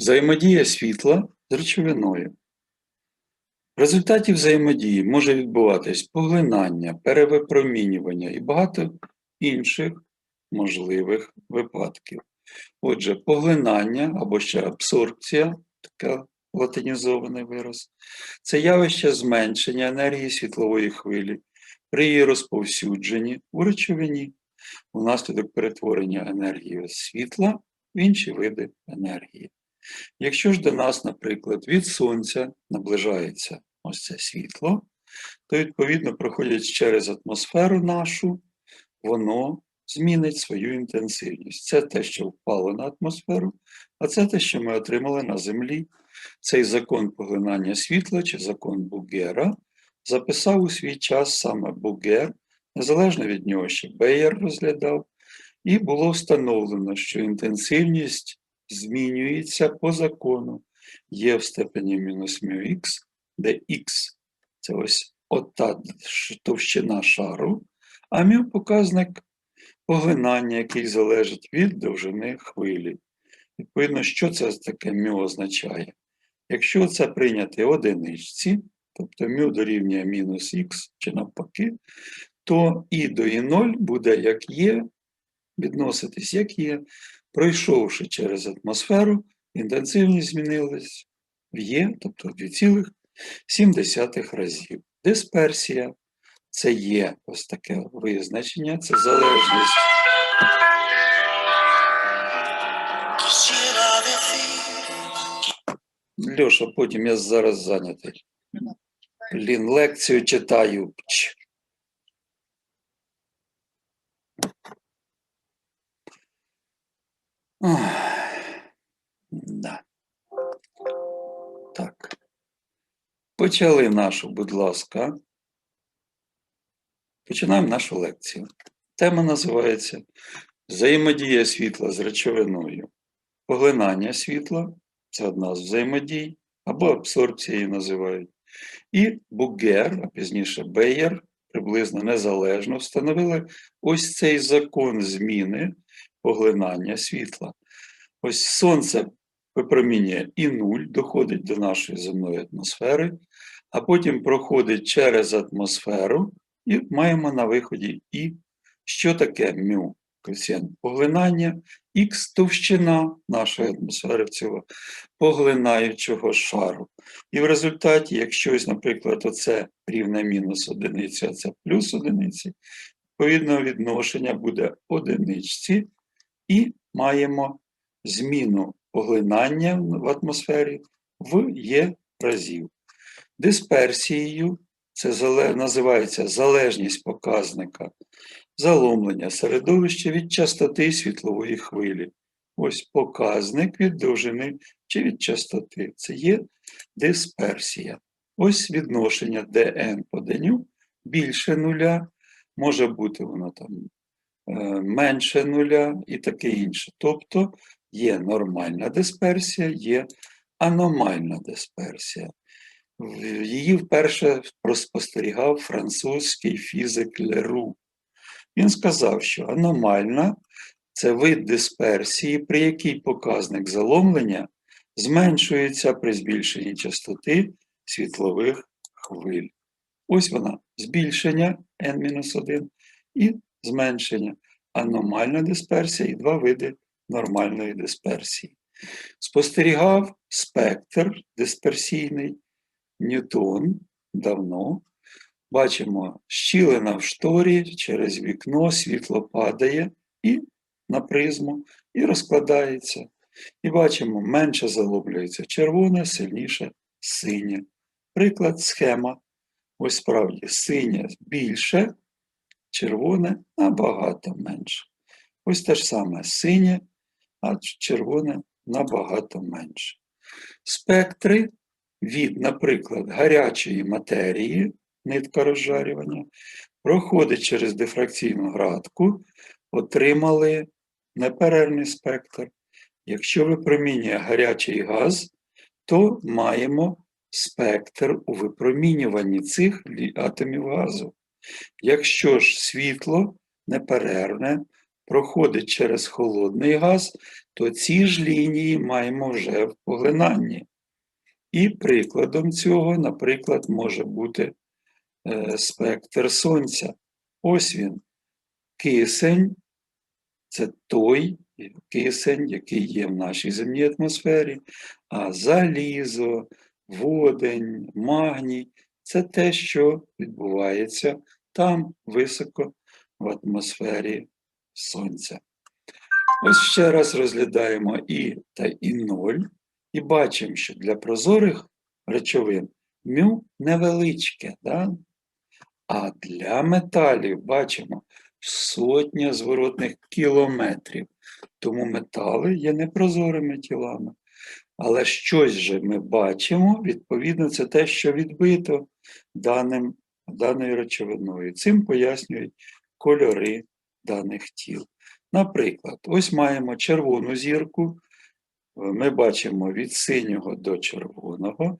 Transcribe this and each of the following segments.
Взаємодія світла з речовиною. В результаті взаємодії може відбуватись поглинання, перевипромінювання і багато інших можливих випадків. Отже, поглинання або ще абсорбція, така латинізований вираз, це явище зменшення енергії світлової хвилі при її розповсюдженні у речовині внаслідок перетворення енергії світла в інші види енергії. Якщо ж до нас, наприклад, від сонця наближається ось це світло, то відповідно проходячи через атмосферу нашу, воно змінить свою інтенсивність. Це те, що впало на атмосферу, а це те, що ми отримали на Землі. Цей закон поглинання світла чи закон Бугера записав у свій час саме Бугер, незалежно від нього ще Беєр розглядав, і було встановлено, що інтенсивність змінюється по закону Є в степені мінус мю х, де х це ось ота товщина шару, а мю показник поглинання, який залежить від довжини хвилі. Відповідно, що це таке мю означає? Якщо це прийняти одиничці, тобто мю дорівнює мінус х чи навпаки, то і до і 0 буде як є, відноситись як є, пройшовши через атмосферу, інтенсивність змінилась в Є, тобто 2,7 разів. Дисперсія це є ось таке визначення, це залежність. Льоша, потім я зараз зайнятий. Блін, лекцію читаю. Ч. Да. Так. Почали нашу, будь ласка. Починаємо нашу лекцію. Тема називається Взаємодія світла з речовиною. Поглинання світла це одна з взаємодій, або абсорбція її називають. І Бугер, а пізніше Беєр, приблизно незалежно встановили ось цей закон зміни поглинання світла. Ось сонце випромінює і нуль, доходить до нашої земної атмосфери, а потім проходить через атмосферу і маємо на виході І. Що таке мю? Коефіцієнт поглинання, х товщина нашої атмосфери цього поглинаючого шару. І в результаті, якщо, наприклад, оце рівне мінус одиниці, а це плюс одиниці, відповідно відношення буде одиничці, і маємо зміну поглинання в атмосфері в є разів. Дисперсією це називається залежність показника заломлення середовища від частоти світлової хвилі. Ось показник від довжини чи від частоти. Це є дисперсія. Ось відношення dn по деню більше нуля, може бути воно там менше нуля і таке інше. Тобто є нормальна дисперсія, є аномальна дисперсія. Її вперше спостерігав французький фізик Леру. Він сказав, що аномальна це вид дисперсії, при якій показник заломлення зменшується при збільшенні частоти світлових хвиль. Ось вона збільшення n-1 і зменшення. Аномальна дисперсія і два види нормальної дисперсії. Спостерігав спектр дисперсійний Ньютон давно. Бачимо, щілина в шторі, через вікно світло падає і на призму і розкладається. І бачимо, менше залоблюється червоне, сильніше синє. Приклад схема. Ось справді синє більше, червоне набагато менше. Ось те ж саме синє, а червоне набагато менше. Спектри від, наприклад, гарячої матерії, нитка розжарювання, проходить через дифракційну градку, отримали неперервний спектр. Якщо випромінює гарячий газ, то маємо спектр у випромінюванні цих атомів газу. Якщо ж світло неперервне проходить через холодний газ, то ці ж лінії маємо вже в поглинанні. І прикладом цього, наприклад, може бути е, спектр Сонця. Ось він. Кисень це той кисень, який є в нашій земній атмосфері, а залізо, водень, магній це те, що відбувається там високо в атмосфері Сонця. Ось ще раз розглядаємо І та І0 і бачимо, що для прозорих речовин мю невеличке, да? а для металів бачимо сотня зворотних кілометрів. Тому метали є непрозорими тілами. Але щось же ми бачимо, відповідно, це те, що відбито даним, даною речовиною. Цим пояснюють кольори даних тіл. Наприклад, ось маємо червону зірку, ми бачимо від синього до червоного,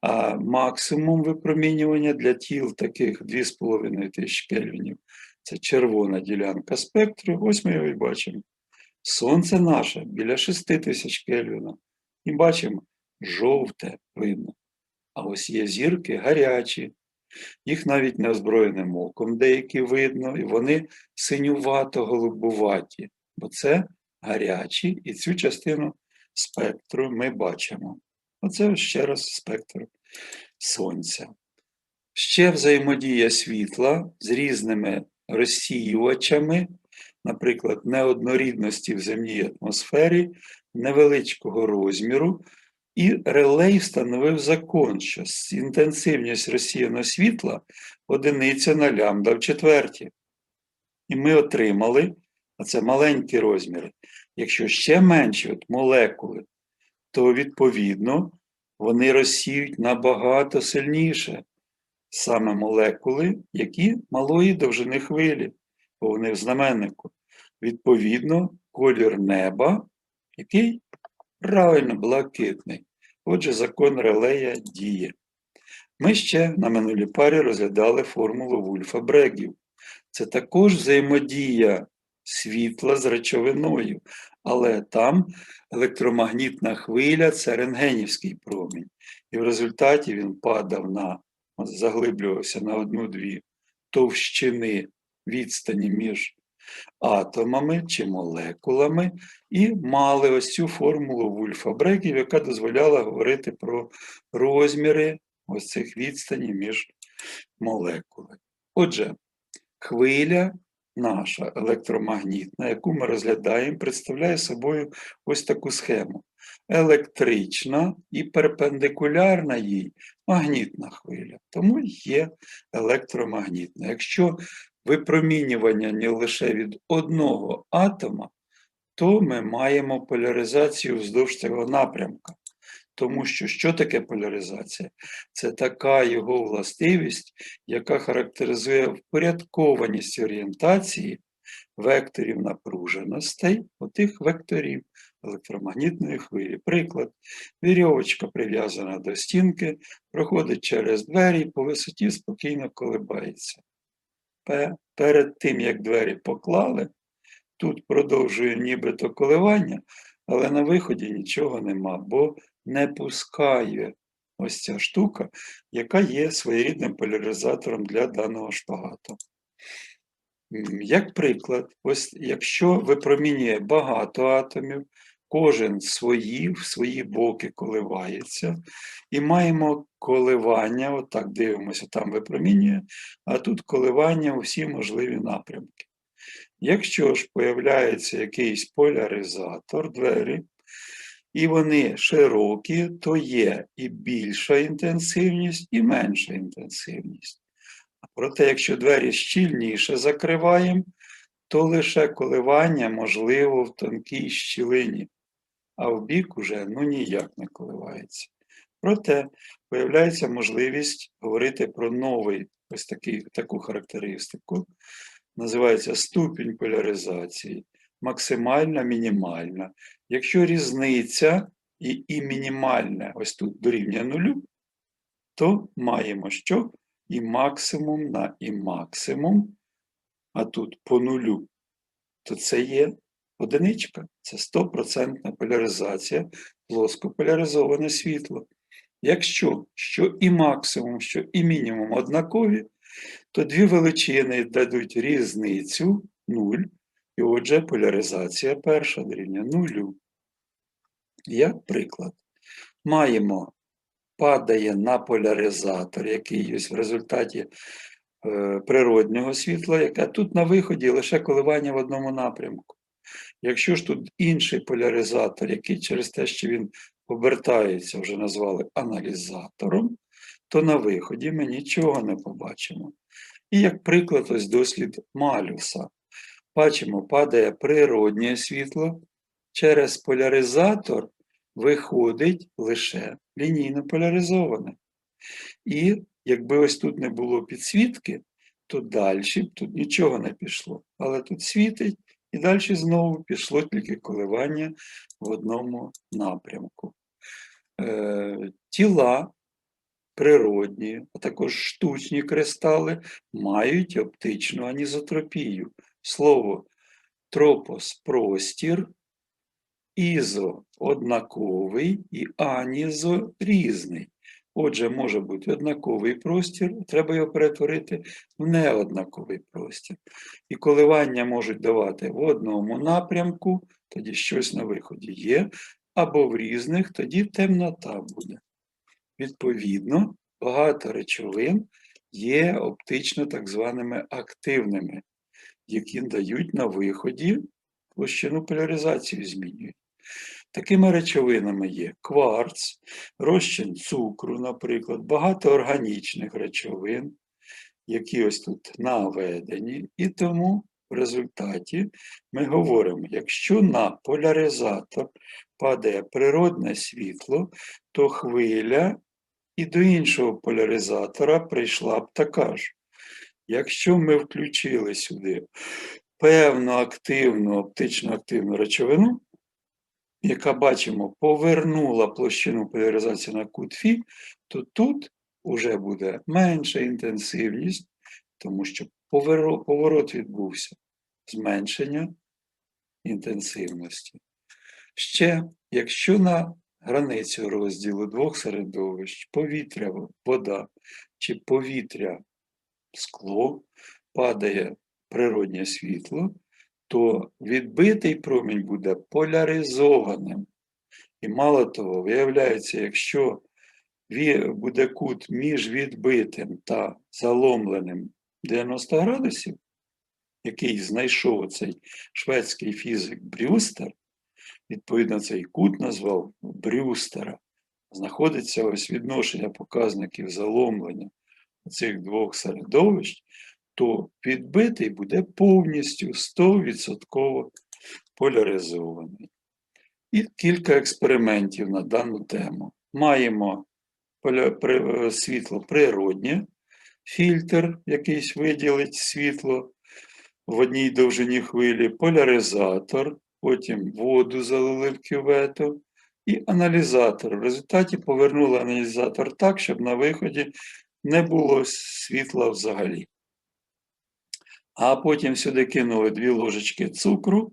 а максимум випромінювання для тіл таких 2,5 тисяч кельвінів це червона ділянка спектру. Ось ми його і бачимо. Сонце наше біля 6 тисяч кельвіна. І бачимо жовте видно. А ось є зірки гарячі, їх навіть неозброєним оком деякі видно, і вони синювато-голубуваті, бо це гарячі, і цю частину спектру ми бачимо. Оце ще раз спектр Сонця. Ще взаємодія світла з різними розсіювачами, наприклад, неоднорідності в земній атмосфері, невеличкого розміру, і Релей встановив закон, що інтенсивність розсіяного світла одиниця на лямбда в четверті. І ми отримали, а це маленькі розміри, якщо ще менші от молекули, то відповідно вони розсіють набагато сильніше саме молекули, які малої довжини хвилі, бо вони в знаменнику. Відповідно, колір неба, який правильно блакитний. Отже, закон релея діє. Ми ще на минулій парі розглядали формулу Вульфа Брегів. Це також взаємодія світла з речовиною, але там електромагнітна хвиля це рентгенівський промінь. І в результаті він падав на, заглиблювався на одну-дві товщини відстані між атомами чи молекулами, і мали ось цю формулу Вульфа Брегів, яка дозволяла говорити про розміри ось цих відстані між молекулами. Отже, хвиля наша електромагнітна, яку ми розглядаємо, представляє собою ось таку схему. Електрична і перпендикулярна їй магнітна хвиля, тому є електромагнітна. Якщо випромінювання не лише від одного атома, то ми маємо поляризацію вздовж цього напрямка. Тому що що таке поляризація? Це така його властивість, яка характеризує впорядкованість орієнтації векторів напруженостей, отих векторів електромагнітної хвилі. Приклад, вірьовочка прив'язана до стінки, проходить через двері і по висоті спокійно колибається. Перед тим, як двері поклали, тут продовжує нібито коливання, але на виході нічого нема, бо не пускає ось ця штука, яка є своєрідним поляризатором для даного шпагату. Як приклад, ось якщо випромінює багато атомів, кожен свої, в свої боки коливається, і маємо коливання, отак дивимося, там випромінює, а тут коливання у всі можливі напрямки. Якщо ж появляється якийсь поляризатор, двері, і вони широкі, то є і більша інтенсивність, і менша інтенсивність. Проте, якщо двері щільніше закриваємо, то лише коливання можливо в тонкій щілині, а в бік уже ну, ніяк не коливається. Проте появляється можливість говорити про новий ось такий, таку характеристику. Називається ступінь поляризації, максимальна, мінімальна. Якщо різниця і і мінімальна ось тут дорівнює нулю, то маємо що? І максимум на і максимум, а тут по нулю, то це є одиничка, це 100% поляризація, плоскополяризоване світло. Якщо що і максимум, що і мінімум однакові, то дві величини дадуть різницю 0, і отже поляризація перша дорівнює нулю. Як приклад, маємо падає на поляризатор, який є в результаті е, природнього світла, яке тут на виході лише коливання в одному напрямку. Якщо ж тут інший поляризатор, який через те, що він обертається, вже назвали аналізатором, то на виході ми нічого не побачимо. І як приклад, ось дослід малюса. Бачимо, падає природнє світло, через поляризатор виходить лише лінійно поляризоване. І якби ось тут не було підсвітки, то далі б тут нічого не пішло. Але тут світить, і далі знову пішло тільки коливання в одному напрямку. Е, тіла природні, а також штучні кристали мають оптичну анізотропію. Слово тропос простір, ізо однаковий і анізо різний. Отже, може бути однаковий простір, треба його перетворити в неоднаковий простір. І коливання можуть давати в одному напрямку, тоді щось на виході є, або в різних, тоді темнота буде. Відповідно, багато речовин є оптично так званими активними, які дають на виході площину поляризації змінюють. Такими речовинами є кварц, розчин цукру, наприклад, багато органічних речовин, які ось тут наведені, і тому в результаті ми говоримо, якщо на поляризатор падає природне світло, то хвиля і до іншого поляризатора прийшла б така ж. Якщо ми включили сюди певну активну, оптично активну речовину, яка бачимо, повернула площину поляризації на кут Фі, то тут вже буде менша інтенсивність, тому що поворот відбувся зменшення інтенсивності. Ще, якщо на границю розділу двох середовищ повітря, вода чи повітря, скло падає природнє світло, то відбитий промінь буде поляризованим. І мало того, виявляється, якщо буде кут між відбитим та заломленим 90 градусів, який знайшов цей шведський фізик Брюстер, відповідно, цей кут назвав Брюстера, знаходиться ось відношення показників заломлення цих двох середовищ, то відбитий буде повністю 100% поляризований. І кілька експериментів на дану тему. Маємо світло природнє, фільтр якийсь виділить світло в одній довжині хвилі, поляризатор, потім воду залили в кювету і аналізатор. В результаті повернули аналізатор так, щоб на виході не було світла взагалі. А потім сюди кинули дві ложечки цукру,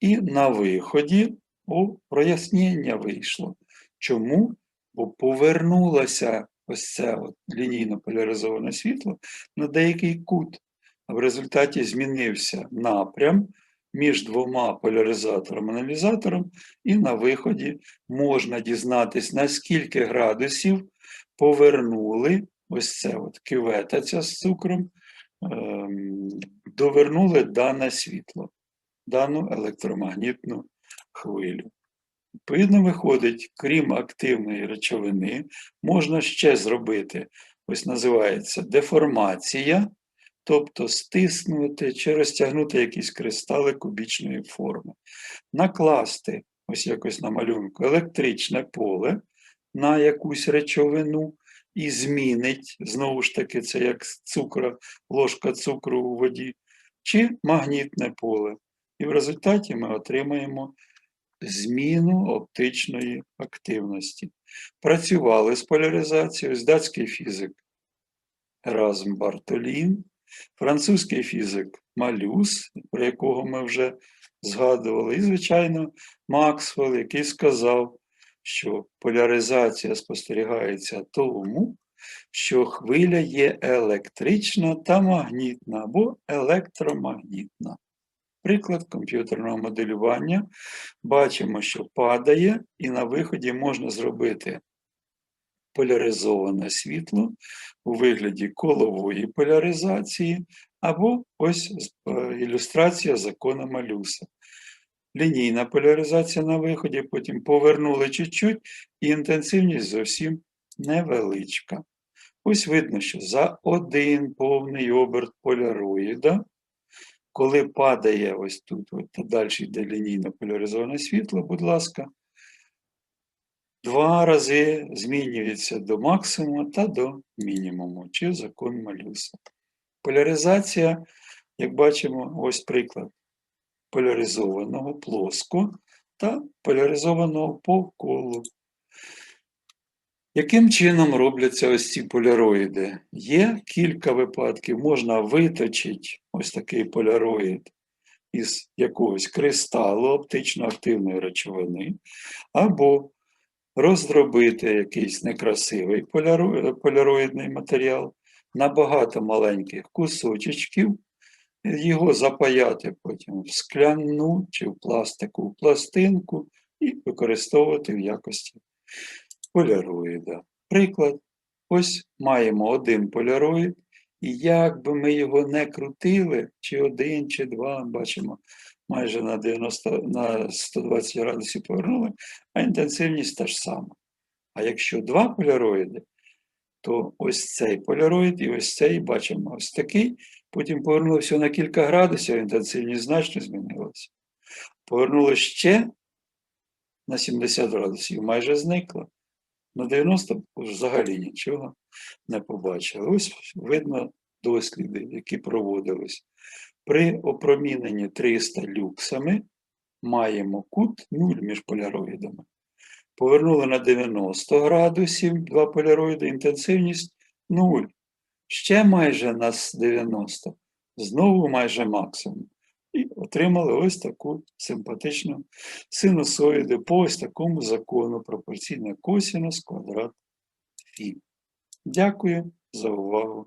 і на виході о, прояснення вийшло. Чому? Бо повернулося ось це от лінійно поляризоване світло на деякий кут. А в результаті змінився напрям між двома поляризатором аналізатором, і на виході можна дізнатись, на скільки градусів повернули ось це от кювета ця з цукром довернули дане світло, дану електромагнітну хвилю. Відповідно, виходить, крім активної речовини, можна ще зробити, ось називається деформація, тобто стиснути чи розтягнути якісь кристали кубічної форми, накласти, ось якось на малюнку, електричне поле на якусь речовину, і змінить, знову ж таки, це як цукра, ложка цукру у воді, чи магнітне поле. І в результаті ми отримаємо зміну оптичної активності. Працювали з поляризацією, з датський фізик Еразм Бартолін французький фізик Малюс, про якого ми вже згадували, і, звичайно, Максвелл, який сказав, що поляризація спостерігається тому, що хвиля є електрична та магнітна або електромагнітна. Приклад комп'ютерного моделювання. Бачимо, що падає, і на виході можна зробити поляризоване світло у вигляді колової поляризації, або ось е, ілюстрація закону Малюса. Лінійна поляризація на виході, потім повернули чуть-чуть, і інтенсивність зовсім невеличка. Ось видно, що за один повний оберт поляроїда, коли падає ось тут, от далі йде лінійно поляризоване світло, будь ласка, два рази змінюється до максимуму та до мінімуму, чи закон Малюса. Поляризація, як бачимо, ось приклад поляризованого плоско та поляризованого по колу. Яким чином робляться ось ці поляроїди? Є кілька випадків. Можна виточити ось такий поляроїд із якогось кристалу оптично активної речовини, або роздробити якийсь некрасивий поляро- поляроїдний матеріал на багато маленьких кусочечків, його запаяти потім в скляну чи в пластикову пластинку і використовувати в якості поляроїда. Приклад. Ось маємо один поляроїд, і як би ми його не крутили, чи один, чи два, бачимо, майже на 90, на 120 градусів повернули, а інтенсивність та ж сама. А якщо два поляроїди, то ось цей поляроїд і ось цей бачимо ось такий. Потім повернули все на кілька градусів, інтенсивність значно змінилася. Повернули ще на 70 градусів, майже зникла. На 90 взагалі нічого не побачили. Ось видно досліди, які проводились. При опроміненні 300 люксами маємо кут 0 між поляроїдами. Повернули на 90 градусів два поляроїди, інтенсивність 0. Ще майже на 90, знову майже максимум. І отримали ось таку симпатичну синусоїду по ось такому закону пропорційна косінус квадрат фі. Дякую за увагу.